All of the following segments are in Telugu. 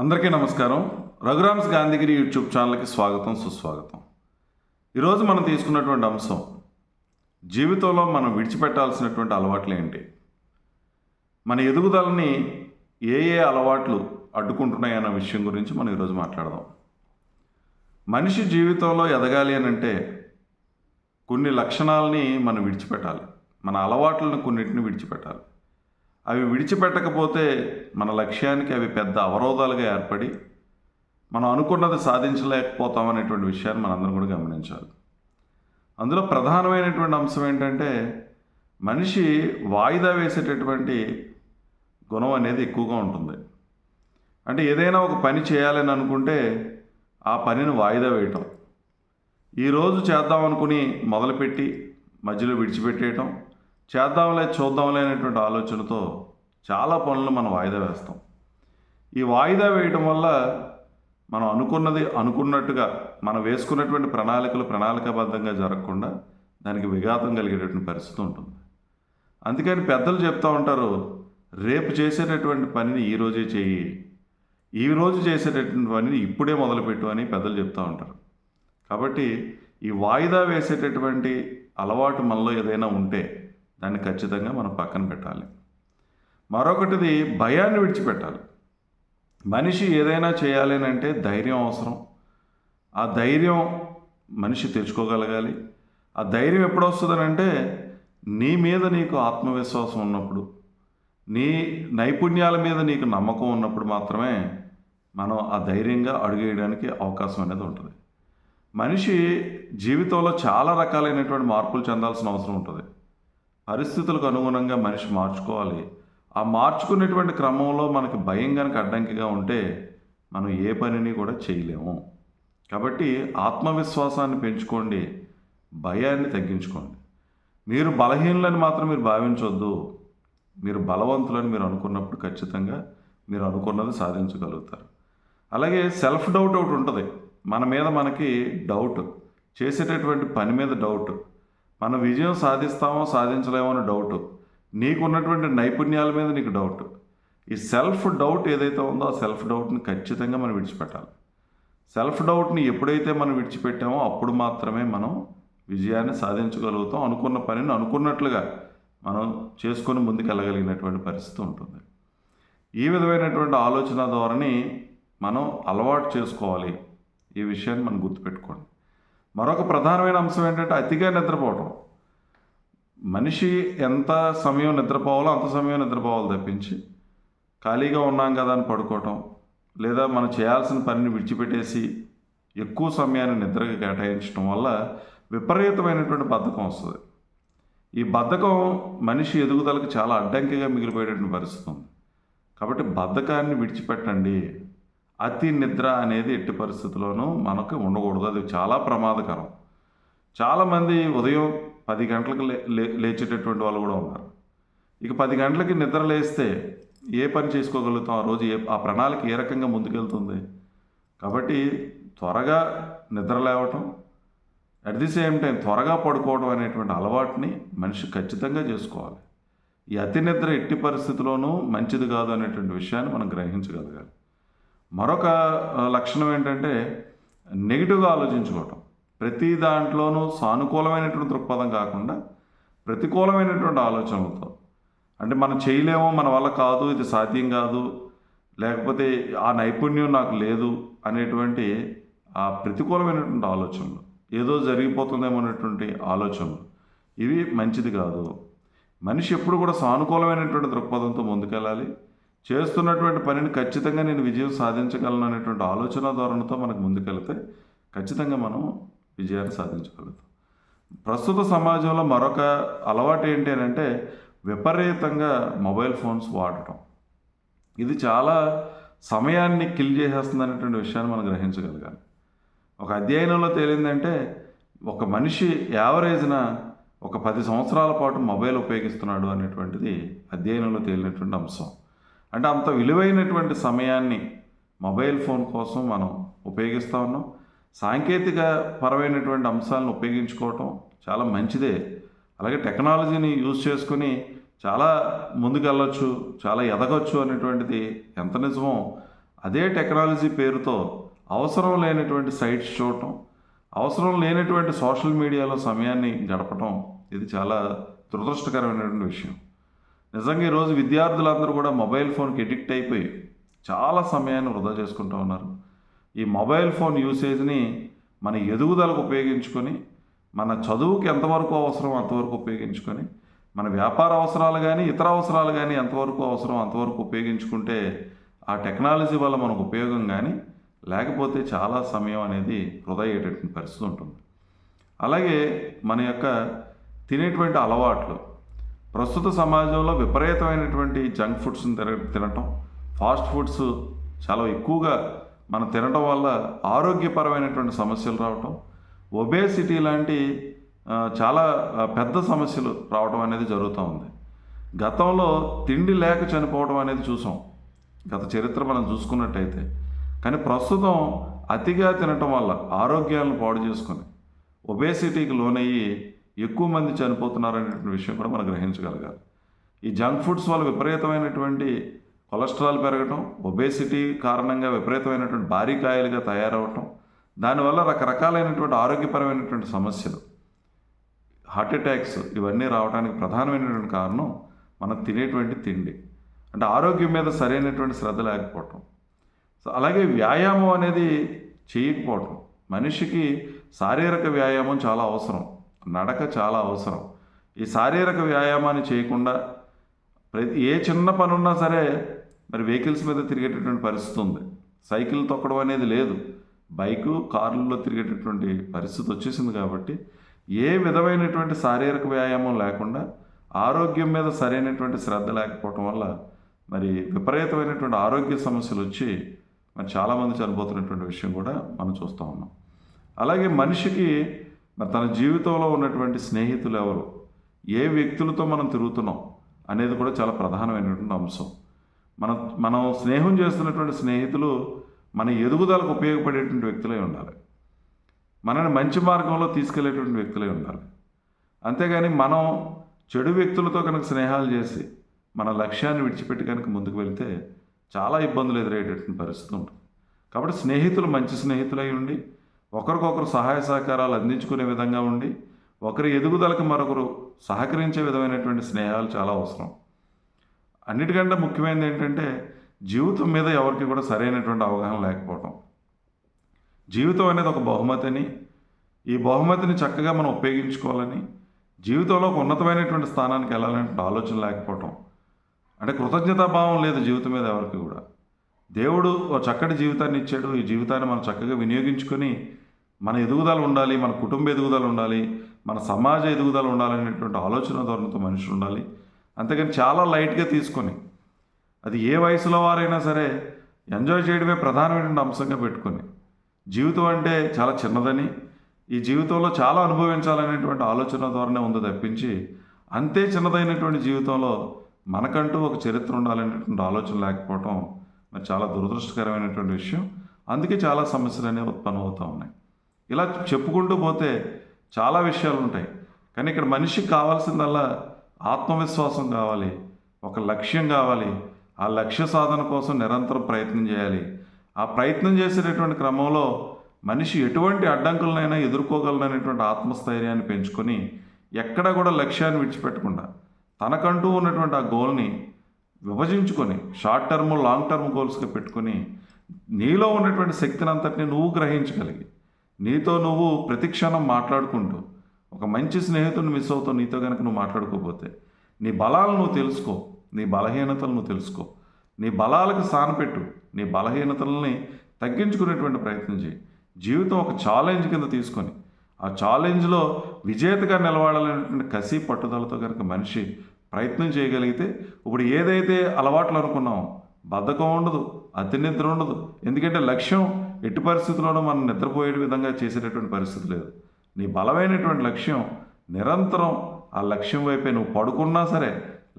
అందరికీ నమస్కారం. రఘురామ్స్ గాంధీగిరి యూట్యూబ్ ఛానల్కి స్వాగతం సుస్వాగతం. ఈరోజు మనం తీసుకున్నటువంటి అంశం జీవితంలో మనం విడిచిపెట్టాల్సినటువంటి అలవాట్లు ఏంటి? మన ఎదుగుదలని ఏ ఏ అలవాట్లు అడ్డుకుంటున్నాయి అన్న విషయం గురించి మనం ఈరోజు మాట్లాడదాం. మనిషి జీవితంలో ఎదగాలి అని అంటే కొన్ని లక్షణాలని మనం విడిచిపెట్టాలి. మన అలవాట్లను కొన్నిటిని విడిచిపెట్టాలి. అవి విడిచిపెట్టకపోతే మన లక్ష్యానికి అవి పెద్ద అవరోధాలుగా ఏర్పడి మనం అనుకున్నది సాధించలేకపోతాం అనేటువంటి విషయాన్ని మనందరం కూడా గమనించాలి. అందులో ప్రధానమైనటువంటి అంశం ఏంటంటే మనిషి వాయిదా వేసేటటువంటి గుణం అనేది ఎక్కువగా ఉంటుంది. అంటే ఏదైనా ఒక పని చేయాలని అనుకుంటే ఆ పనిని వాయిదా వేయటం. ఈరోజు చేద్దాం అనుకుని మొదలుపెట్టి మధ్యలో విడిచిపెట్టేయటం చేద్దాంలే చూద్దాంలే అనేటువంటి ఆలోచనతో చాలా పనులు మనం వాయిదా వేస్తాం. ఈ వాయిదా వేయటం వల్ల మనం అనుకున్నది అనుకున్నట్టుగా మనం వేసుకున్నటువంటి ప్రణాళికలు ప్రణాళికాబద్ధంగా జరగకుండా దానికి విఘాతం కలిగేటటువంటి పరిస్థితి ఉంటుంది. అందుకని పెద్దలు చెప్తూ ఉంటారు రేపు చేసేటటువంటి పనిని ఈ రోజే చేయి ఈ రోజు చేసేటటువంటి పనిని ఇప్పుడే మొదలుపెట్టు అని పెద్దలు చెప్తూ ఉంటారు. కాబట్టి ఈ వాయిదా వేసేటటువంటి అలవాటు మనలో ఏదైనా ఉంటే దాన్ని ఖచ్చితంగా మనం పక్కన పెట్టాలి. మరొకటిది భయాన్ని విడిచిపెట్టాలి. మనిషి ఏదైనా చేయాలి అని అంటే ధైర్యం అవసరం. ఆ ధైర్యం మనిషి తెచ్చుకోగలగాలి. ఆ ధైర్యం ఎప్పుడు వస్తుందనంటే నీ మీద నీకు ఆత్మవిశ్వాసం ఉన్నప్పుడు నీ నైపుణ్యాల మీద నీకు నమ్మకం ఉన్నప్పుడు మాత్రమే మనం ఆ ధైర్యంగా అడుగేయడానికి అవకాశం అనేది ఉంటుంది. మనిషి జీవితంలో చాలా రకాలైనటువంటి మార్పులు చెందాల్సిన అవసరం ఉంటుంది. పరిస్థితులకు అనుగుణంగా మనిషి మార్చుకోవాలి. ఆ మార్చుకునేటువంటి క్రమంలో మనకి భయం కనుక అడ్డంకిగా ఉంటే మనం ఏ పనిని కూడా చేయలేము. కాబట్టి ఆత్మవిశ్వాసాన్ని పెంచుకోండి భయాన్ని తగ్గించుకోండి. మీరు బలహీనులని మాత్రం మీరు భావించవద్దు మీరు బలవంతులని మీరు అనుకున్నప్పుడు ఖచ్చితంగా మీరు అనుకున్నది సాధించగలుగుతారు. అలాగే సెల్ఫ్ డౌట్ ఒకటి ఉంటుంది. మన మీద మనకి డౌట్ చేసేటటువంటి పని మీద డౌట్. మన విజయం సాధిస్తామో సాధించలేమో అని డౌట్ నీకున్నటువంటి నైపుణ్యాల మీద నీకు డౌట్ ఈ సెల్ఫ్ డౌట్ ఏదైతే ఉందో ఆ సెల్ఫ్ డౌట్ని ఖచ్చితంగా మనం విడిచిపెట్టాలి. సెల్ఫ్ డౌట్ని ఎప్పుడైతే మనం విడిచిపెట్టామో అప్పుడు మాత్రమే మనం విజయాన్ని సాధించగలుగుతాం అనుకున్న పనిని అనుకున్నట్లుగా మనం చేసుకొని ముందుకెళ్ళగలిగినటువంటి పరిస్థితి ఉంటుంది. ఈ విధమైనటువంటి ఆలోచన ధోరణి మనం అలవాటు చేసుకోవాలి. ఈ విషయాన్ని మనం గుర్తుపెట్టుకోండి. మరొక ప్రధానమైన అంశం ఏంటంటే అతిగా నిద్రపోవటం. మనిషి ఎంత సమయం నిద్రపోవాలో అంత సమయం నిద్రపోవాలి తప్పించి ఖాళీగా ఉన్నాం కదా అని పడుకోవటం లేదా మనం చేయాల్సిన పనిని విడిచిపెట్టేసి ఎక్కువ సమయాన్ని నిద్రకి కేటాయించడం వల్ల విపరీతమైనటువంటి బద్ధకం వస్తుంది. ఈ బద్ధకం మనిషి ఎదుగుదలకు చాలా అడ్డంకిగా మిగిలిపోయేటటువంటి పరిస్థితి ఉంది కాబట్టి బద్ధకాన్ని విడిచిపెట్టండి. అతి నిద్ర అనేది ఎట్టి పరిస్థితుల్లోనూ మనకు ఉండకూడదు. అది చాలా ప్రమాదకరం. చాలామంది ఉదయం పది గంటలకు లే లేచేటటువంటి వాళ్ళు కూడా ఉన్నారు. ఇక పది గంటలకి నిద్ర లేస్తే ఏ పని చేసుకోగలుగుతాం? ఆ రోజు ఏ ఆ ప్రణాళిక ఏ రకంగా ముందుకెళ్తుంది? కాబట్టి త్వరగా నిద్ర లేవటం అట్ ది సేమ్ టైం త్వరగా పడుకోవడం అనేటువంటి అలవాటుని మనిషి ఖచ్చితంగా చేసుకోవాలి. ఈ అతి నిద్ర ఎట్టి పరిస్థితిలోనూ మంచిది కాదు అనేటువంటి విషయాన్ని మనం గ్రహించగలగాలి. మరొక లక్షణం ఏంటంటే నెగిటివ్గా ఆలోచించుకోవటం. ప్రతి దాంట్లోనూ సానుకూలమైనటువంటి దృక్పథం కాకుండా ప్రతికూలమైనటువంటి ఆలోచనలతో. అంటే మనం చేయలేమో మన వల్ల కాదు ఇది సాధ్యం కాదు లేకపోతే ఆ నైపుణ్యం నాకు లేదు అనేటువంటి ఆ ప్రతికూలమైనటువంటి ఆలోచనలు ఏదో జరిగిపోతుందేమో అనేటువంటి ఆలోచనలు ఇవి మంచిది కాదు. మనిషి ఎప్పుడు కూడా సానుకూలమైనటువంటి దృక్పథంతో ముందుకెళ్ళాలి. చేస్తున్నటువంటి పనిని ఖచ్చితంగా నేను విజయం సాధించగలను అనేటువంటి ఆలోచన ధోరణితో మనకు ముందుకెళ్తే ఖచ్చితంగా మనం విజయాన్ని సాధించగలుగుతాం. ప్రస్తుత సమాజంలో మరొక అలవాటు ఏంటి అని అంటే విపరీతంగా మొబైల్ ఫోన్స్ వాడటం. ఇది చాలా సమయాన్ని కిల్ చేసేస్తుంది అనేటువంటి విషయాన్ని మనం గ్రహించగలగాలి. ఒక అధ్యయనంలో తేలిందంటే ఒక మనిషి యావరేజ్న ఒక పది సంవత్సరాల పాటు మొబైల్ ఉపయోగిస్తున్నాడు అనేటువంటిది అధ్యయనంలో తేలినటువంటి అంశం. అంటే అంత విలువైనటువంటి సమయాన్ని మొబైల్ ఫోన్ కోసం మనం ఉపయోగిస్తూ ఉన్నాం. సాంకేతిక పరమైనటువంటి అంశాలను ఉపయోగించుకోవటం చాలా మంచిదే. అలాగే టెక్నాలజీని యూజ్ చేసుకుని చాలా ముందుకెళ్ళొచ్చు చాలా ఎదగొచ్చు అనేటువంటిది ఎంత నిజమో అదే టెక్నాలజీ పేరుతో అవసరం లేనటువంటి సైట్స్ చూడటం అవసరం లేనటువంటి సోషల్ మీడియాలో సమయాన్ని గడపటం ఇది చాలా దురదృష్టకరమైనటువంటి విషయం. నిజంగా ఈరోజు విద్యార్థులందరూ కూడా మొబైల్ ఫోన్కి ఎడిక్ట్ అయిపోయి చాలా సమయాన్ని వృధా చేసుకుంటూ ఉన్నారు. ఈ మొబైల్ ఫోన్ యూసేజ్ని మన ఎదుగుదలకు ఉపయోగించుకొని మన చదువుకి ఎంతవరకు అవసరం అంతవరకు ఉపయోగించుకొని మన వ్యాపార అవసరాలు కానీ ఇతర అవసరాలు కానీ ఎంతవరకు అవసరం అంతవరకు ఉపయోగించుకుంటే ఆ టెక్నాలజీ వల్ల మనకు ఉపయోగం కానీ లేకపోతే చాలా సమయం అనేది వృధా అయ్యేటటువంటి పరిస్థితి ఉంటుంది. అలాగే మన యొక్క తినేటువంటి అలవాట్లు ప్రస్తుత సమాజంలో విపరీతమైనటువంటి జంక్ ఫుడ్స్ని తిన తినటం. ఫాస్ట్ ఫుడ్స్ చాలా ఎక్కువగా మనం తినటం వల్ల ఆరోగ్యపరమైనటువంటి సమస్యలు రావటం. ఒబేసిటీ లాంటి చాలా పెద్ద సమస్యలు రావడం అనేది జరుగుతూ ఉంది. గతంలో తిండి లేక చనిపోవడం అనేది చూసాం. గత చరిత్ర మనం చూసుకున్నట్టయితే. కానీ ప్రస్తుతం అతిగా తినటం వల్ల ఆరోగ్యాలను పాడు చేసుకొని ఒబేసిటీకి లోనయ్యి ఎక్కువ మంది చనిపోతున్నారు అనేటువంటి విషయం కూడా మనం గ్రహించగలగాలి. ఈ జంక్ ఫుడ్స్ వల్ల విపరీతమైనటువంటి కొలెస్ట్రాల్ పెరగటం ఒబేసిటీ కారణంగా విపరీతమైనటువంటి భారీ కాయలుగా తయారవటం దానివల్ల రకరకాలైనటువంటి ఆరోగ్యపరమైనటువంటి సమస్యలు హార్ట్ అటాక్స్ ఇవన్నీ రావడానికి ప్రధానమైనటువంటి కారణం మనం తినేటువంటి తిండి. అంటే ఆరోగ్యం మీద సరైనటువంటి శ్రద్ధ లేకపోవటం. సో అలాగే వ్యాయామం అనేది చేయకపోవటం. మనిషికి శారీరక వ్యాయామం చాలా అవసరం. నడక చాలా అవసరం. ఈ శారీరక వ్యాయామాన్ని చేయకుండా ప్రతి ఏ చిన్న పని ఉన్నా సరే మరి వెహికల్స్ మీద తిరిగేటటువంటి పరిస్థితి ఉంది. సైకిల్ తొక్కడం అనేది లేదు. బైకు కార్లలో తిరిగేటటువంటి పరిస్థితి వచ్చేసింది కాబట్టి ఏ విధమైనటువంటి శారీరక వ్యాయామం లేకుండా ఆరోగ్యం మీద సరైనటువంటి శ్రద్ధ లేకపోవటం వల్ల మరి విపరీతమైనటువంటి ఆరోగ్య సమస్యలు వచ్చి మరి చాలామంది చనిపోతున్నటువంటి విషయం కూడా మనం చూస్తూ ఉన్నాం. అలాగే మనిషికి మరి తన జీవితంలో ఉన్నటువంటి స్నేహితులు ఎవరు? ఏ వ్యక్తులతో మనం తిరుగుతున్నాం? అనేది కూడా చాలా ప్రధానమైనటువంటి అంశం. మనం మనం స్నేహం చేస్తున్నటువంటి స్నేహితులు మన ఎదుగుదలకు ఉపయోగపడేటువంటి వ్యక్తులై ఉండాలి. మనని మంచి మార్గంలో తీసుకెళ్ళేటువంటి వ్యక్తులై ఉండాలి. అంతేగాని మనం చెడు వ్యక్తులతో కనుక స్నేహాలు చేసి మన లక్ష్యాన్ని విడిచిపెట్టి కనుక ముందుకు వెళ్తే చాలా ఇబ్బందులు ఎదురయ్యేటటువంటి పరిస్థితి ఉంటుంది. కాబట్టి స్నేహితులు మంచి స్నేహితులై ఉండి ఒకరికొకరు సహాయ సహకారాలు అందించుకునే విధంగా ఉండి ఒకరి ఎదుగుదలకు మరొకరు సహకరించే విధమైనటువంటి స్నేహాలు చాలా అవసరం. అన్నిటికంటే ముఖ్యమైనది ఏంటంటే జీవితం మీద ఎవరికి కూడా సరైనటువంటి అవగాహన లేకపోవడం జీవితం అనేది ఒక బహుమతిని ఈ బహుమతిని చక్కగా మనం ఉపయోగించుకోవాలని జీవితంలో ఒక ఉన్నతమైనటువంటి స్థానానికి వెళ్ళాలంటే ఆలోచన లేకపోవటం. అంటే కృతజ్ఞతాభావం లేదు జీవితం మీద ఎవరికి కూడా. దేవుడు ఒక చక్కటి జీవితాన్ని ఇచ్చాడు. ఈ జీవితాన్ని మనం చక్కగా వినియోగించుకొని మన ఎదుగుదల ఉండాలి మన కుటుంబ ఎదుగుదల ఉండాలి మన సమాజ ఎదుగుదల ఉండాలనేటువంటి ఆలోచన ధోరణితో మనిషి ఉండాలి. అంతేకాని చాలా లైట్గా తీసుకొని అది ఏ వయసులో వారైనా సరే ఎంజాయ్ చేయడమే ప్రధానమైనటువంటి అంశంగా పెట్టుకొని జీవితం అంటే చాలా చిన్నదని ఈ జీవితంలో చాలా అనుభవించాలనేటువంటి ఆలోచన ధోరణి ఉంది తప్పించి అంతే చిన్నదైనటువంటి జీవితంలో మనకంటూ ఒక చరిత్ర ఉండాలనేటువంటి ఆలోచన లేకపోవటం మరి చాలా దురదృష్టకరమైనటువంటి విషయం. అందుకే చాలా సమస్యలు అనేవి ఉత్పన్నమవుతూ ఉన్నాయి. ఇలా చెప్పుకుంటూ పోతే చాలా విషయాలు ఉంటాయి. కానీ ఇక్కడ మనిషికి కావాల్సిందల్లా ఆత్మవిశ్వాసం కావాలి ఒక లక్ష్యం కావాలి. ఆ లక్ష్య సాధన కోసం నిరంతరం ప్రయత్నం చేయాలి. ఆ ప్రయత్నం చేసేటటువంటి క్రమంలో మనిషి ఎటువంటి అడ్డంకులనైనా ఎదుర్కోగలననేటువంటి ఆత్మస్థైర్యాన్ని పెంచుకొని ఎక్కడ కూడా లక్ష్యాన్ని విడిచిపెట్టకుండా తనకంటూ ఉన్నటువంటి ఆ గోల్ని విభజించుకొని షార్ట్ టర్మ్ లాంగ్ టర్మ్ గోల్స్గా పెట్టుకొని నీలో ఉన్నటువంటి శక్తిని అంతటిని నువ్వు గ్రహించగలిగి నీతో నువ్వు ప్రతిక్షణం మాట్లాడుకుంటూ ఒక మంచి స్నేహితుడిని మిస్ అవుతావు నీతో కనుక నువ్వు మాట్లాడుకోకపోతే నీ బలాలు నువ్వు తెలుసుకో నీ బలహీనతలు నువ్వు తెలుసుకో నీ బలాలకు సానపెట్టు నీ బలహీనతల్ని తగ్గించుకునేటువంటి ప్రయత్నం చేయి. జీవితం ఒక ఛాలెంజ్ కింద తీసుకొని ఆ ఛాలెంజ్లో విజేతగా నిలబడాలనేటువంటి కసి పట్టుదలతో కనుక మనిషి ప్రయత్నం చేయగలిగితే ఇప్పుడు ఏదైతే అలవాట్లు అనుకున్నామో బద్ధకం ఉండదు అతినిద్ర ఉండదు. ఎందుకంటే లక్ష్యం ఎట్టి పరిస్థితుల్లోనూ మనం నిద్రపోయే విధంగా చేసేటటువంటి పరిస్థితి లేదు. నీ బలమైనటువంటి లక్ష్యం నిరంతరం ఆ లక్ష్యం వైపే నువ్వు పడుకున్నా సరే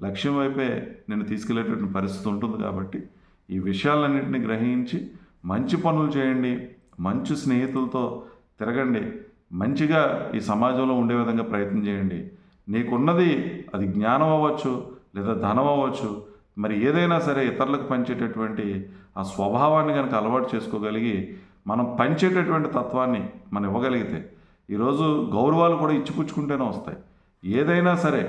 లక్ష్యం వైపే నేను తీసుకెళ్ళేటటువంటి పరిస్థితి ఉంటుంది కాబట్టి ఈ విషయాలన్నింటినీ గ్రహించి మంచి పనులు చేయండి మంచి స్నేహితులతో తిరగండి మంచిగా ఈ సమాజంలో ఉండే విధంగా ప్రయత్నం చేయండి. నీకున్నది అది జ్ఞానం అవ్వచ్చు లేదా ధనం అవ్వచ్చు మరి ఏదైనా సరే ఇతరులకు పంచేటటువంటి ఆ స్వభావాన్ని కనుక అలవాటు చేసుకోగలిగి మనం పంచేటటువంటి తత్వాన్ని మనం ఇవ్వగలిగితే ఈరోజు గౌరవాలు కూడా ఇచ్చిపుచ్చుకుంటేనే వస్తాయి. ఏదైనా సరే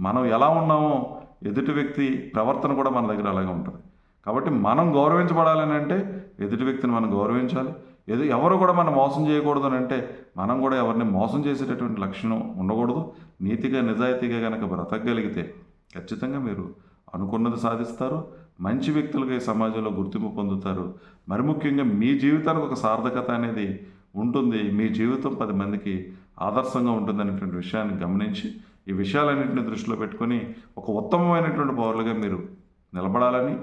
మనం ఎలా ఉన్నామో ఎదుటి వ్యక్తి ప్రవర్తన కూడా మన దగ్గర అలాగే ఉంటుంది. కాబట్టి మనం గౌరవించబడాలని అంటే ఎదుటి వ్యక్తిని మనం గౌరవించాలి. ఎదు ఎవరు కూడా మనం మోసం చేయకూడదు అని అంటే మనం కూడా ఎవరిని మోసం చేసేటటువంటి లక్షణం ఉండకూడదు. నీతిగా నిజాయితీగా కనుక బ్రతకగలిగితే ఖచ్చితంగా మీరు అనుకున్నది సాధిస్తారు. మంచి వ్యక్తులుగా ఈ సమాజంలో గుర్తింపు పొందుతారు. మరి ముఖ్యంగా మీ జీవితానికి ఒక సార్థకత అనేది ఉంటుంది. మీ జీవితం పది మందికి ఆదర్శంగా ఉంటుందనేటువంటి విషయాన్ని గమనించి ఈ విషయాలన్నింటిని దృష్టిలో పెట్టుకొని ఒక ఉత్తమమైనటువంటి పౌరులుగా మీరు నిలబడాలని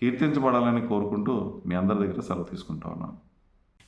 కీర్తించబడాలని కోరుకుంటూ మీ అందరి దగ్గర సెలవు తీసుకుంటా ఉన్నాను.